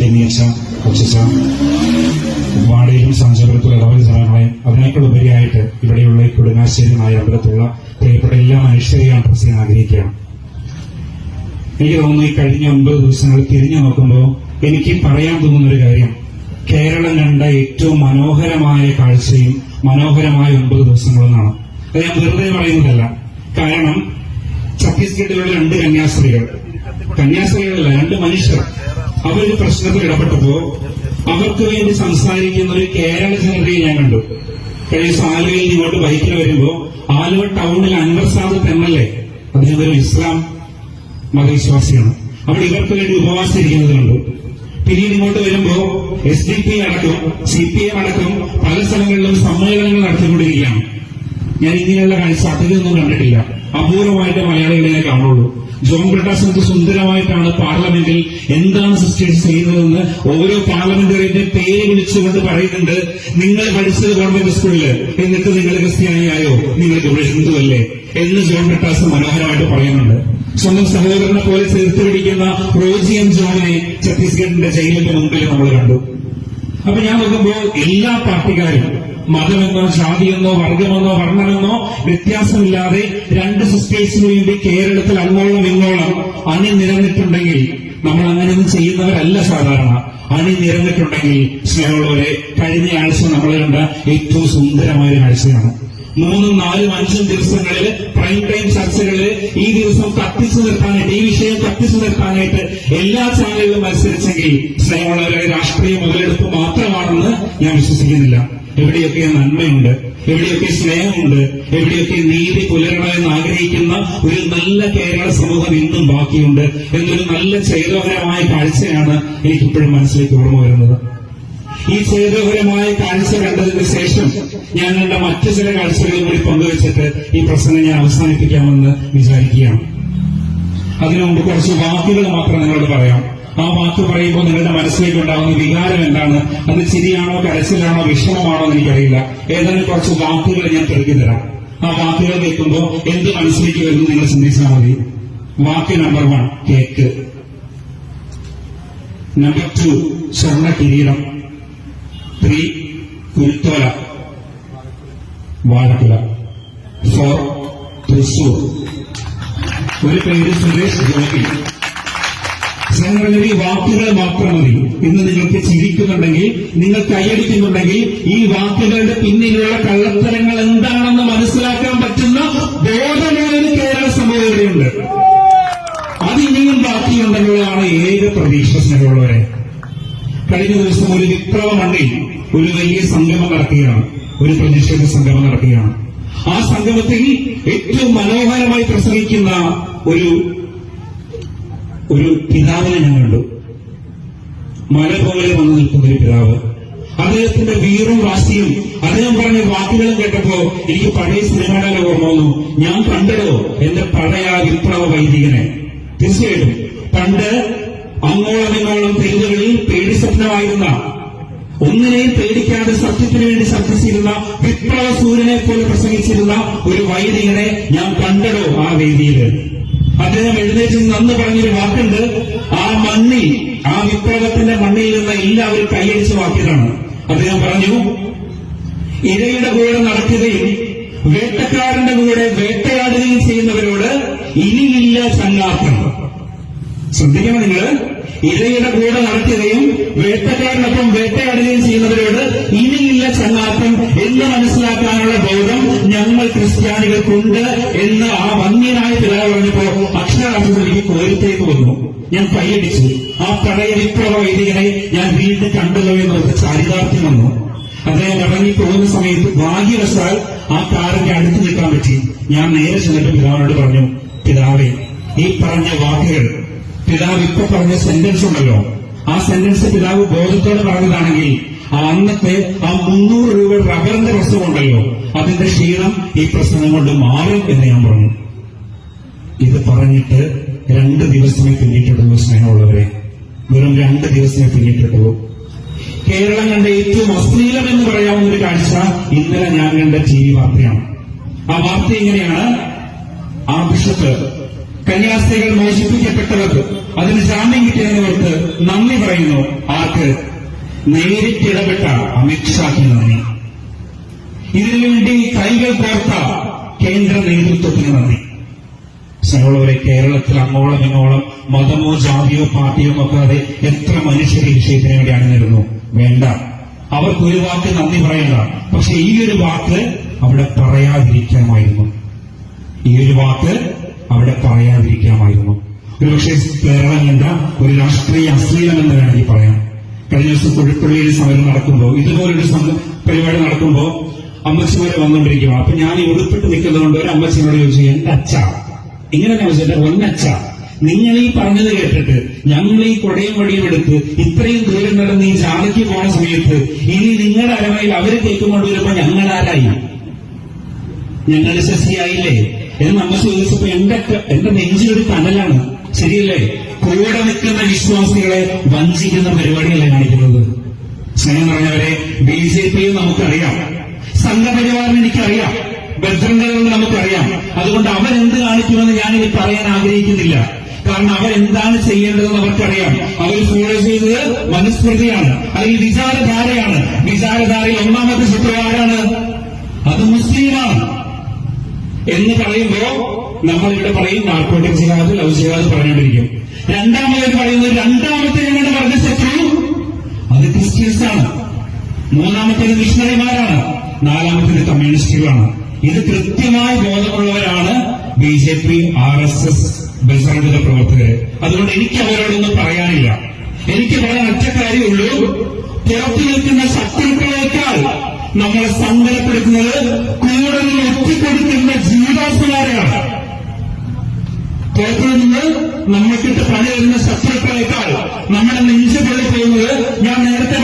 ലിനിയച്ച കൊച്ചച്ച വാടയിലും സാഞ്ചപുരത്തുള്ള ഇടവക ജനങ്ങളെ അതിനേക്കാൾ ഉപരിയായിട്ട് ഇവിടെയുള്ള ഈ അമ്പലത്തിലുള്ള പ്രിയപ്പെട്ട എല്ലാ മനുഷ്യരെയും പ്രസിദ്ധം ആഗ്രഹിക്കുകയാണ്. എനിക്ക് തോന്നുന്നു ഈ കഴിഞ്ഞ ഒമ്പത് ദിവസങ്ങൾ തിരിഞ്ഞു നോക്കുമ്പോൾ എനിക്ക് പറയാൻ തോന്നുന്ന ഒരു കാര്യം. കേരളം കണ്ട ഏറ്റവും മനോഹരമായ കാഴ്ചയും മനോഹരമായ ഒമ്പത് ദിവസങ്ങളെന്നാണ്. അത് ഞാൻ വെറുതെ പറയുന്നതല്ല. കാരണം ഛത്തീസ്ഗഡിലുള്ള രണ്ട് കന്യാസ്ത്രീകൾ. കന്യാസ്ത്രീകളല്ല രണ്ട് മനുഷ്യർ. അവരൊരു പ്രശ്നത്തിൽ ഇടപെട്ടപ്പോ അവർക്ക് വേണ്ടി സംസാരിക്കുന്ന ഒരു കേരള ജനതയെ ഞാൻ കണ്ടു. കഴിഞ്ഞ ആലുവയിൽ ഇങ്ങോട്ട് ബൈക്കിൽ വരുമ്പോ ആലുവ ടൗണിൽ Anvar Sadath M L A അദ്ദേഹം ഒരു ഇസ്ലാം മതവിശ്വാസിയാണ്. അവിടെ ഇവർക്ക് വേണ്ടി ഉപവാസം ഇരിക്കുന്നത് കണ്ടു. പിന്നീട് ഇങ്ങോട്ട് വരുമ്പോ എസ് ഡി പി അടക്കം സി പി എം അടക്കം പല സ്ഥലങ്ങളിലും സമ്മേളനങ്ങൾ നടത്തിക്കൊണ്ടിരിക്കുകയാണ്. ഞാൻ ഇങ്ങനെയുള്ള കാഴ്ച അധികമൊന്നും കണ്ടിട്ടില്ല. അപൂർവമായിട്ട് മലയാളികളെ കാണുള്ളൂ. ജോൺ ബ്രിട്ടാസ് എന്ത് സുന്ദരമായിട്ടാണ് പാർലമെന്റിൽ എന്താണ് സിസ്റ്റേഴ്സ് ചെയ്യുന്നതെന്ന് ഓരോ പാർലമെന്ററിന്റെ പേര് വിളിച്ചുകൊണ്ട് പറയുന്നുണ്ട്. നിങ്ങൾ പഠിച്ചത് ഗവൺമെന്റ് സ്കൂളിൽ. എന്നിട്ട് നിങ്ങൾ ക്രിസ്ത്യാനിയായോ? നിങ്ങൾ ഹിന്ദുവല്ലേ? എന്ന് ജോൺ ബ്രിട്ടാസ് മനോഹരമായിട്ട് പറയുന്നുണ്ട്. സ്വന്തം സഹോദരനെ പോലെ ചേർത്ത് പിടിക്കുന്ന റോജിയം ജോണിനെ ഛത്തീസ്ഗഡിന്റെ ജയിലിന്റെ മുമ്പിൽ നമ്മൾ കണ്ടു. അപ്പൊ ഞാൻ നോക്കുമ്പോ എല്ലാ പാർട്ടിക്കാരും മതമെന്നോ ജാതിയെന്നോ വർഗമെന്നോ വർണമെന്നോ വ്യത്യാസമില്ലാതെ രണ്ട് സിസ്റ്റേഴ്സിന് വേണ്ടി കേരളത്തിൽ അങ്ങോളം ഇങ്ങോളം അണിനിരന്നിട്ടുണ്ടെങ്കിൽ നമ്മൾ അങ്ങനെയൊന്നും ചെയ്യുന്നവരല്ല സാധാരണ. അണിനിരന്നിട്ടുണ്ടെങ്കിൽ സ്നേഹമുള്ളവരെ കഴിഞ്ഞ ആഴ്ച നമ്മൾ കണ്ട ഏറ്റവും സുന്ദരമായ ഒരു കാഴ്ചയാണ് മൂന്നും നാലും അഞ്ചും ദിവസങ്ങളിൽ പ്രൈം ടൈം ചർച്ചകളിൽ ഈ ദിവസം കത്തിച്ചു നിർത്താനായിട്ട് ഈ വിഷയം കത്തിച്ചു നിർത്താനായിട്ട് എല്ലാ ചാനലുകളും മത്സരിച്ചെങ്കിൽ സ്നേഹമുള്ളവരെ രാഷ്ട്രീയ മുതലെടുപ്പ് മാത്രമാണെന്ന് ഞാൻ വിശ്വസിക്കുന്നില്ല. എവിടെയൊക്കെ നന്മയുണ്ട് എവിടെയൊക്കെ സ്നേഹമുണ്ട് എവിടെയൊക്കെ നീതി പുലരണമെന്ന് ആഗ്രഹിക്കുന്ന ഒരു നല്ല കേരള സമൂഹം ഇന്നും ബാക്കിയുണ്ട് എന്നൊരു നല്ല ചൈതോഹരമായ കാഴ്ചയാണ് എനിക്കിപ്പോഴും മനസ്സിലേക്ക് ഓർമ്മ വരുന്നത്. ഈ ചൈതോഹരമായ കാഴ്ച കണ്ടതിന് ശേഷം കണ്ട മറ്റു ചില കാഴ്ചകളും കൂടി പങ്കുവച്ചിട്ട് ഈ പ്രസംഗം ഞാൻ അവസാനിപ്പിക്കാമെന്ന് വിചാരിക്കുകയാണ്. അതിനു മുമ്പ് കുറച്ച് വാക്കുകൾ മാത്രം നിങ്ങളോട് പറയാം. ആ വാക്ക് പറയുമ്പോൾ നിങ്ങളുടെ മനസ്സിലേക്ക് ഉണ്ടാകുന്ന വികാരം എന്താണ്? അത് ചിരിയാണോ കരച്ചിലാണോ വിഷമമാണോ എന്ന് എനിക്കറിയില്ല. ഏതെങ്കിലും കുറച്ച് വാക്കുകൾ ഞാൻ തെളിഞ്ഞു തരാം. ആ വാക്കുകൾ കേൾക്കുമ്പോൾ എന്ത് മനസ്സിലേക്ക് വരുന്നു നിങ്ങൾ ചിന്തിച്ചാൽ മതി. വാക്ക് number one cake. Number two സ്വർണ കിരീടം. ത്രീ കുരുത്തോല. വാഴക്കുല ഫോർ തൃശൂർ ഒരു പേര് സുരേഷ് ഗോപി ഈ വാക്കുകൾ മാത്രം മതി. ഇന്ന് നിങ്ങൾക്ക് ചിരിക്കുന്നുണ്ടെങ്കിൽ നിങ്ങൾ കൈയടിക്കുന്നുണ്ടെങ്കിൽ ഈ വാക്കുകളുടെ പിന്നിലുള്ള കള്ളത്തരങ്ങൾ എന്താണെന്ന് മനസ്സിലാക്കാൻ പറ്റുന്ന ബോധമാണ് കേരള സമൂഹത്തിലുണ്ട് അതിനിയും ബാക്കിയുണ്ടെന്നുള്ളതാണ് ഏക പ്രതീക്ഷ സ്നേഹമുള്ളവരെ. കഴിഞ്ഞ ദിവസം ഒരു വിപ്ലവ മണ്ണിൽ ഒരു വലിയ സംഗമം നടക്കുകയാണ്. ഒരു പ്രതിഷേധ സംഗമം നടക്കുകയാണ്. ആ സംഗമത്തിൽ ഏറ്റവും മനോഹരമായി പ്രസംഗിക്കുന്ന ഒരു ഒരു പിതാവിനെ ഞാൻ കണ്ടു. മല പോലെ വന്നു നിൽക്കുന്ന ഒരു പിതാവ്. അദ്ദേഹത്തിന്റെ വീറും വാശിയും അദ്ദേഹം പറഞ്ഞ വാക്കുകളും കേട്ടപ്പോ എനിക്ക് പഴയ സിനിമയുടെ ഓർമ്മ വന്നു. ഞാൻ കണ്ടതോ? എന്റെ പഴയ വിപ്ലവ വൈദികനെ. തീർച്ചയായിട്ടും. പണ്ട് അങ്ങോളം ഇങ്ങോളം തെരുവുകളിൽ പേടി സ്വപ്നമായിരുന്ന ഒന്നിനെയും പേടിക്കാതെ സത്യത്തിന് വേണ്ടി ശബ്ദിച്ചിരുന്ന വിപ്ലവ സൂര്യനെ പോലെ പ്രസംഗിച്ചിരുന്ന ഒരു വൈദികനെ ഞാൻ കണ്ടടോ ആ വേദിയിൽ? അദ്ദേഹം എഴുന്നേറ്റ് നിന്ന് പറഞ്ഞൊരു വാക്കുണ്ട് ആ മണ്ണിൽ ആ വിപ്ലവത്തിന്റെ മണ്ണിൽ നിന്ന് എല്ലാവരും കൈയടിച്ച വാക്കിയതാണ് അദ്ദേഹം പറഞ്ഞു ഇരയുടെ കൂടെ നടക്കുകയും വേട്ടക്കാരന്റെ കൂടെ വേട്ടയാടുകയും ചെയ്യുന്നവരോട് ഇനിയില്ല ചങ്ങാത്തം. ശ്രദ്ധിക്കണം നിങ്ങൾ ഇരയുടെ കൂടെ നടത്തുകയും വേട്ടക്കാരനൊപ്പം വേട്ടയാടുകയും ചെയ്യുന്നവരോട് ഇനിയില്ല ചങ്ങാത്തം എന്ന് മനസ്സിലാക്കാനുള്ള ബോധം ഞങ്ങൾ ക്രിസ്ത്യാനികൾക്കുണ്ട് എന്ന് ആ വന്യനായ പിതാവ് പറഞ്ഞപ്പോ അക്ഷരാർത്ഥത്തിൽ എനിക്ക് കോരിത്തേക്ക് വന്നു. ഞാൻ പയ്യടിച്ചു ആ പഴയ വിപ്ലവ വൈദികനെ ഞാൻ വീണ്ടും കണ്ടല്ലോ എന്നോർത്ത് ചാരിതാർത്ഥ്യം വന്നു. അദ്ദേഹം ഇറങ്ങി പോകുന്ന സമയത്ത് ഭാഗ്യവശാൽ ആ കാറിന്റെ അടുത്ത് നിൽക്കാൻ പറ്റി. ഞാൻ നേരെ ചെന്നിട്ട് പിതാവിനോട് പറഞ്ഞു പിതാവേ ഈ പറഞ്ഞ വാക്കുകൾ പിതാവ് ഇപ്പൊ പറഞ്ഞ സെന്റൻസ് ഉണ്ടല്ലോ. ആ സെന്റൻസ് പിതാവ് ബോധത്തോടെ പറഞ്ഞതാണെങ്കിൽ അന്നത്തെ ആ മുന്നൂറ് രൂപ റബ്ബറിന്റെ പ്രശ്നമുണ്ടല്ലോ അതിന്റെ ക്ഷീണം ഈ പ്രശ്നം കൊണ്ട് മാറും എന്ന് ഞാൻ പറഞ്ഞു. ഇത് പറഞ്ഞിട്ട് രണ്ട് ദിവസമേ പിന്നിട്ടിട്ടുള്ളൂ സ്നേഹമുള്ളവരെ. വെറും രണ്ട് ദിവസമേ പിന്നിട്ടിട്ടുള്ളൂ. കേരളം കണ്ട ഏറ്റവും അശ്ലീലം എന്ന് പറയാവുന്ന ഒരു കാഴ്ച ഇന്നലെ ഞാൻ കണ്ട ടി വി വാർത്തയാണ്. ആ വാർത്ത ഇങ്ങനെയാണ് ആ ബിഷപ്പ് കന്യാസ്ത്രീകൾ മോചിപ്പിക്കപ്പെട്ടവർക്ക് അതിന് ജാമ്യം കിട്ടിയവർക്ക് നന്ദി പറയുന്നു. ആർക്ക്? നേരിട്ടിടപെട്ട അമിത്ഷാക്ക് നന്ദി ഇതിനുവേണ്ടി കൈകൾ കോർത്ത കേന്ദ്ര നേതൃത്വത്തിന് നന്ദി. സഹോളവരെ കേരളത്തിൽ അങ്ങോളം ഇങ്ങോളം മതമോ ജാതിയോ പാർട്ടിയോ നോക്കാതെ എത്ര മനുഷ്യർ ഈ വിഷയത്തിന് വേണ്ടി അണിനിരുന്നു? വേണ്ട. അവർക്ക് ഒരു വാക്ക് നന്ദി പറയണ്ട. പക്ഷെ ഈ ഒരു വാക്ക് അവിടെ പറയാതിരിക്കാമായിരുന്നു. ഈ ഒരു വാക്ക് അവിടെ പറയാതിരിക്കാമായിരുന്നു. ഒരുപക്ഷെ കേരളം കണ്ട ഒരു രാഷ്ട്രീയ അശ്ലീലം എന്ന് വേണമെങ്കിൽ പറയാം. കഴിഞ്ഞ ദിവസം കുഴിപ്പള്ളിയിൽ സമരം നടക്കുമ്പോൾ ഇതുപോലൊരു പരിപാടി നടക്കുമ്പോൾ അമ്മച്ചിമാരെ വന്നുകൊണ്ടിരിക്കും അപ്പൊ ഞാൻ ഈ ഉടുപ്പിട്ട് നിൽക്കുന്നതുകൊണ്ട് ഒരു അമ്മച്ചിനോട് ചോദിച്ചു എന്റെ അച്ഛ. ഇങ്ങനെ ചോദിച്ചു എന്റെ ഒന്നച്ഛ നിങ്ങൾ ഈ പറഞ്ഞത് കേട്ടിട്ട് ഞങ്ങൾ ഈ കൊടയും വടിയും എടുത്ത് ഇത്രയും ദൂരം നടന്ന് ഈ ജാലയ്ക്ക് പോണ സമയത്ത് ഇനി നിങ്ങളുടെ അരമയിൽ അവർ കേൾക്കുമ്പോൾ വരുമ്പോ ഞങ്ങൾ ആരായി? ഞങ്ങളുടെ ശശിയായില്ലേ എന്ന് നമ്മൾ ചോദിച്ചപ്പോ എന്റെ എന്റെ നെഞ്ചിലൊരു തണലാണ്. ശരിയല്ലേ? കൂടെ നിൽക്കുന്ന വിശ്വാസികളെ വഞ്ചിക്കുന്ന പരിപാടികളെ കാണിക്കുന്നത് സ്നേഹം പറഞ്ഞവരെ ബി ജെ പി നമുക്കറിയാം. സംഘപരിവാറിന് എനിക്കറിയാം. ബദ്രംഗകൾ നമുക്കറിയാം. അതുകൊണ്ട് അവരെന്ത് കാണിക്കുമെന്ന് ഞാനിനി പറയാൻ ആഗ്രഹിക്കുന്നില്ല. കാരണം അവരെന്താണ് ചെയ്യേണ്ടതെന്ന് അവർക്കറിയാം. അവർ ഫോളോ ചെയ്തത് മനുസ്മൃതിയാണ് അല്ലെങ്കിൽ വിചാരധാരയാണ്. വിചാരധാരയിൽ ഒന്നാമത്തെ ശത്രു ആരാണ് അത് മുസ്ലിമാണ് എന്ന് പറയുമ്പോ നമ്മൾ ഇവിടെ പറയും നാർക്കോട്ടിക് ജിഹാദ് ലവ് ജിഹാദ് പറഞ്ഞുകൊണ്ടിരിക്കും. രണ്ടാമത് പറയുന്നത് രണ്ടാമത്തെ ഞങ്ങളുടെ പറഞ്ഞ ശത്രു? അത് ക്രിസ്ത്യൻസ് ആണ്. മൂന്നാമത്തേത് മിഷണറിമാരാണ്. നാലാമത്തേത് കമ്മ്യൂണിസ്റ്റുകളാണ്. ഇത് കൃത്യമായി ബോധമുള്ളവരാണ് B J P R S S ബസർഗത പ്രവർത്തകര്. അതുകൊണ്ട് എനിക്ക് അവരോടൊന്നും പറയാനില്ല. എനിക്ക് പറയാൻ ഒറ്റ കാര്യമുള്ളൂ. പുറത്തു നിൽക്കുന്ന ശത്രുക്കളേക്കാൾ നമ്മളെ സങ്കടപ്പെടുത്തുന്നത് കൂടെ നിന്ന് ഒറ്റിക്കൊടുക്കുന്ന ജീവാസുമാരെയാണ് പുറത്തു നിന്ന് നമ്മൾക്കിട്ട് പണി വരുന്ന ശത്രുക്കളേക്കാൾ നമ്മുടെ നെഞ്ചു പൊള്ളി പോകുന്നത് ഞാൻ നേരത്തെ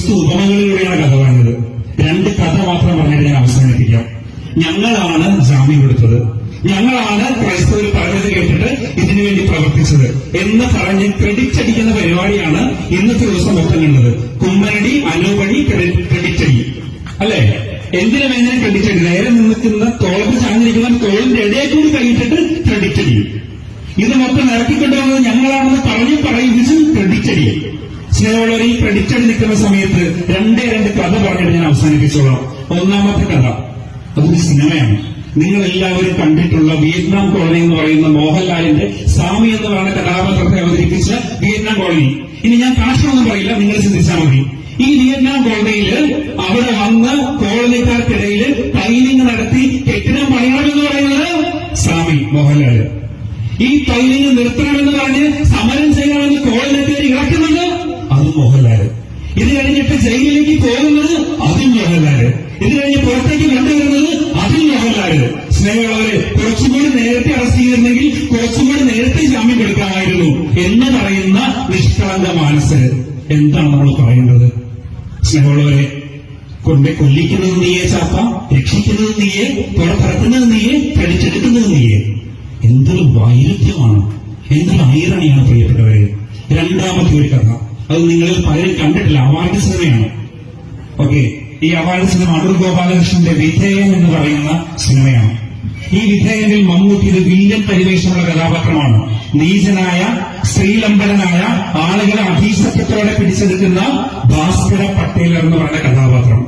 ക്രിസ്തു ഉപമകളിലൂടെയാണ് കഥ പറഞ്ഞത് രണ്ട് കഥ മാത്രം പറഞ്ഞിട്ട് ഞാൻ അവസാനിപ്പിക്കാം. ഞങ്ങളാണ് ജാമ്യം കൊടുത്തത്. ഞങ്ങളാണ് ക്രൈസ്തവർ പറഞ്ഞത് കേട്ടിട്ട് ഇതിനു വേണ്ടി പ്രവർത്തിച്ചത് എന്ന് പറഞ്ഞ് ക്രെഡിറ്റ് അടിക്കുന്ന പരിപാടിയാണ് ഇന്നത്തെ ദിവസം മൊത്തം കണ്ടത്. കുമ്മനടി അനൂപടി ക്രെഡിറ്റ് അല്ലേ? എന്തിനു വേണ്ടി ക്രെഡിറ്റ് അടി നേരെ നിൽക്കുന്ന തോളത്ത് ചാഞ്ഞിരിക്കുന്ന തോളിന്റെ ഇടയെ കൂടി കഴിഞ്ഞിട്ട് ക്രെഡിറ്റ് ഇത് മൊത്തം ഇറക്കിക്കൊണ്ടുവന്നത് ഞങ്ങളാണെന്ന് പറഞ്ഞു പറയിപ്പിച്ചും ക്രെഡിറ്റ് സ്നേഹമുള്ളവർ ഈ ക്രെഡിറ്റ് നിൽക്കുന്ന സമയത്ത് രണ്ടേ രണ്ട് കഥ പറഞ്ഞിട്ട് ഞാൻ അവസാനിപ്പിച്ചോളാം. ഒന്നാമത്തെ കഥ അതൊരു സിനിമയാണ്. നിങ്ങൾ എല്ലാവരും കണ്ടിട്ടുള്ള വിയറ്റ്നാം കോളനി എന്ന് പറയുന്ന മോഹൻലാലിന്റെ സ്വാമി എന്ന് പറയുന്ന കഥാപാത്രത്തെ അവതരിപ്പിച്ച വിയറ്റ്നാം കോളനി. ഇനി ഞാൻ കാശൊന്നും പറയില്ല നിങ്ങൾ ചിന്തിച്ചാൽ മതി. ഈ വിയറ്റ്നാം കോളനിയിൽ അവിടെ വന്ന് കോളനിക്കാർക്കിടയിൽ ടൈലിംഗ് നടത്തി കെട്ടിടം പണിയണമെന്ന് പറയുന്നത് സ്വാമി മോഹൻലാൽ. ഈ ടൈലിംഗ് നിർത്തണമെന്ന് പറഞ്ഞ് സമരം ചെയ്യണമെന്ന് കോളനിക്കാർ ഇറക്കുന്നത് മോഹൻലാൽ. ഇത് കഴിഞ്ഞിട്ട് ജയിലിലേക്ക് പോകുന്നത് അതും മോഹൻലാൽ. ഇത് കഴിഞ്ഞ് പുറത്തേക്ക് കൊണ്ടുവരുന്നത് അതും മോഹൻലാൽ. കുറച്ചും കുറച്ചുകൂടി നേരത്തെ അറസ്റ്റ് ചെയ്തിരുന്നെങ്കിൽ കുറച്ചുകൂടി നേരത്തെ ജാമ്യം കൊടുക്കാമായിരുന്നു എന്ന് പറയുന്ന നിഷ്കളങ്ക മനസ്സ് എന്താണ് നമ്മൾ പറയുന്നത് സ്നേഹമുള്ളവരെ കൊണ്ടേ കൊല്ലിക്കുന്നത് നീയെ ചാപ്പ രക്ഷിക്കുന്നത് നീയെ പുറത്തിറക്കുന്നത് നീയെ കടിച്ചെടുക്കുന്നത് നീയെ. എന്തൊരു വൈരുദ്ധ്യമാണ്. എന്തൊരു ഐറണിയാണ് പ്രിയപ്പെട്ടവരെ. രണ്ടാമത്തെ ഒരു കഥ. അത് നിങ്ങൾ പലരും കണ്ടിട്ടില്ല. അവാർഡ് സിനിമയാണ് ഓക്കെ ഈ അവാർഡ് സിനിമ അടൂർ ഗോപാലകൃഷ്ണന്റെ വിധേയൻ എന്ന് പറയുന്ന സിനിമയാണ് ഈ വിധേയനിൽ മമ്മൂട്ടി ഒരു വില്ലൻ പരിവേഷമുള്ള കഥാപാത്രമാണ്. നീചനായ സ്ത്രീലംബരനായ ആളുകളെ അധീശത്വത്തോടെ പിടിച്ചെടുക്കുന്ന ഭാസ്കര പട്ടേൽ എന്ന് പറയുന്ന കഥാപാത്രം.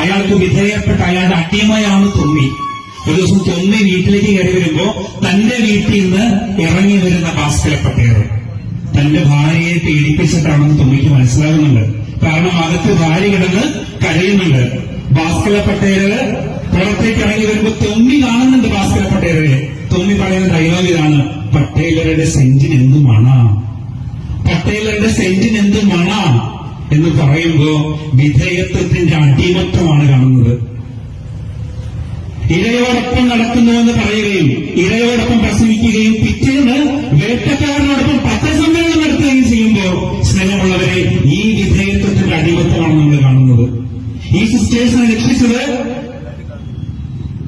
അയാൾക്ക് വിധേയപ്പെട്ട അയാളുടെ അടിമയാണ് തൊമ്മി. ഒരു ദിവസം തൊമ്മി വീട്ടിലേക്ക് കയറി വരുമ്പോ തന്റെ വീട്ടിൽ നിന്ന് ഇറങ്ങി വരുന്ന ഭാസ്കര പട്ടേൽ തന്റെ ഭാര്യയെ പീഡിപ്പിച്ചിട്ടാണെന്ന് തുമ്മിക്ക് മനസ്സിലാകുന്നുണ്ട്. കാരണം അകത്ത് ഭാര്യ കിടന്ന് കരയുന്നുണ്ട്. ഭാസ്കര പട്ടേൽ പുറത്തേക്ക് ഇറങ്ങി വരുമ്പോ തൊമ്മി കാണുന്നുണ്ട് ഭാസ്കര പട്ടേലെ. തൊമ്മി പറയുന്ന ഡയലോഗ് ഇതാണ്. പട്ടേലരുടെ സെന്റിന് എന്ത് മണ? പട്ടേലരുടെ സെന്റിന് എന്ത് മണ? എന്ന് പറയുമ്പോ വിധേയത്വത്തിന്റെ അടിമത്വമാണ് കാണുന്നത്. ഇരയോടൊപ്പം നടക്കുന്നുവെന്ന് പറയുകയും ഇരയോടൊപ്പം പ്രസംഗിക്കുകയും പിറ്റേന്ന് വേട്ടക്കാരൻ സ്നേഹമുള്ളവരെ ഈ വിധേയത്വത്തിന്റെ അടിമത്തമാണ് നമ്മൾ കാണുന്നത്. ഈ സിസ്റ്റേഴ്സിനെ രക്ഷിച്ചത്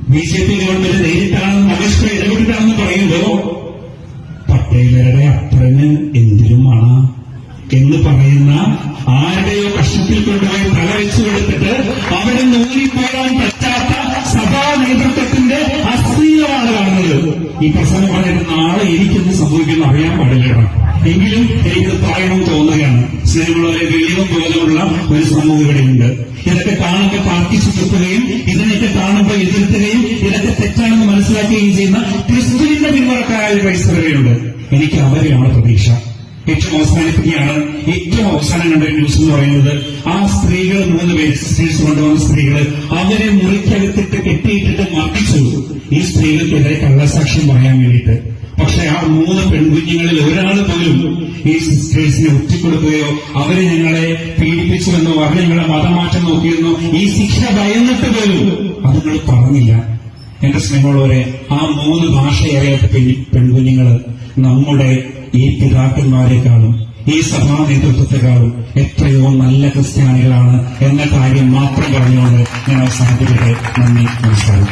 ബി ജെ പി ഗവൺമെന്റ് നേരിട്ടാണെന്ന് മഹേഷ്ക ഇടപെട്ടിട്ടാണെന്ന് പറയുമ്പോ പട്ടേലരുടെ അപ്പന് എന്തിനുമാണ് എന്ന് പറയുന്ന ആരുടെയോ കഷ്ടത്തിൽ കൊണ്ടുപോയി തല വെച്ചു കൊടുത്തിട്ട് അവരെ നൂലിപ്പോരാൻ പറ്റാത്ത സഭാ നേതൃത്വത്തിന്റെ അശ്ലീലമാണ് കാണുന്നത് ഈ പ്രസംഗം പറഞ്ഞിട്ട് നാളെ എനിക്കൊന്ന് സംഭവിക്കുന്നു അറിയാൻ പാടില്ല എങ്കിലും എനിക്ക് പറയണം തോന്നുകയാണ്. സ്നേഹമുള്ളവരെ വെളിവും പോലെയുള്ള ഒരു സമൂഹം ഇവിടെയുണ്ട്. ഇതൊക്കെ കാണുമ്പോൾ ചുറ്റുകയും ഇതിനൊക്കെ കാണുമ്പോൾ എതിർക്കുകയും ഇതൊക്കെ തെറ്റാണെന്ന് മനസ്സിലാക്കുകയും ചെയ്യുന്ന ക്രിസ്തുവിന്റെ പിന്മുറക്കാരായ പരിസ്ഥിതിയുണ്ട്. എനിക്ക് അവരെയാണ് പ്രതീക്ഷ. ഏറ്റവും അവസാനിപ്പിക്കുകയാണ് ഏറ്റവും അവസാനം കണ്ട ഒരു ന്യൂസ് എന്ന് പറയുന്നത് ആ സ്ത്രീകൾ മൂന്ന് പേര് സിസ്റ്റേഴ്സ് കൊണ്ടുവന്ന സ്ത്രീകൾ അവരെ മുറിക്കകത്തിട്ട് കെട്ടിയിട്ടിട്ട് മർദ്ദിച്ചു. ഈ സ്ത്രീകൾക്കെതിരെ കള്ളസാക്ഷ്യം പറയാൻ വേണ്ടിയിട്ട്. പക്ഷെ ആ മൂന്ന് പെൺകുഞ്ഞുങ്ങളിൽ ഒരാൾ പോലും ഈ സിസ്റ്റേഴ്സിനെ ഒറ്റിക്കൊടുക്കുകയോ അവരെ ഞങ്ങളെ പീഡിപ്പിച്ചുവെന്നോ അവർ ഞങ്ങളെ മതമാറ്റം നോക്കിയെന്നോ ഈ ശിക്ഷ ഭയന്നിട്ട് പോലും അത് നിങ്ങൾ പറഞ്ഞില്ല. എന്റെ സ്നേഹമുള്ളവരെ ആ മൂന്ന് ഭാഷയറിയാത്ത പെൺകുഞ്ഞുങ്ങൾ നമ്മുടെ ഈ പിതാക്കന്മാരെക്കാളും ഈ സഭാ നേതൃത്വത്തെക്കാളും എത്രയോ നല്ല ക്രിസ്ത്യാനികളാണ് എന്ന കാര്യം മാത്രം പറഞ്ഞുകൊണ്ട് ഞാൻ അവസാനിപ്പിക്കട്ടെ. നന്ദി നമസ്കാരം.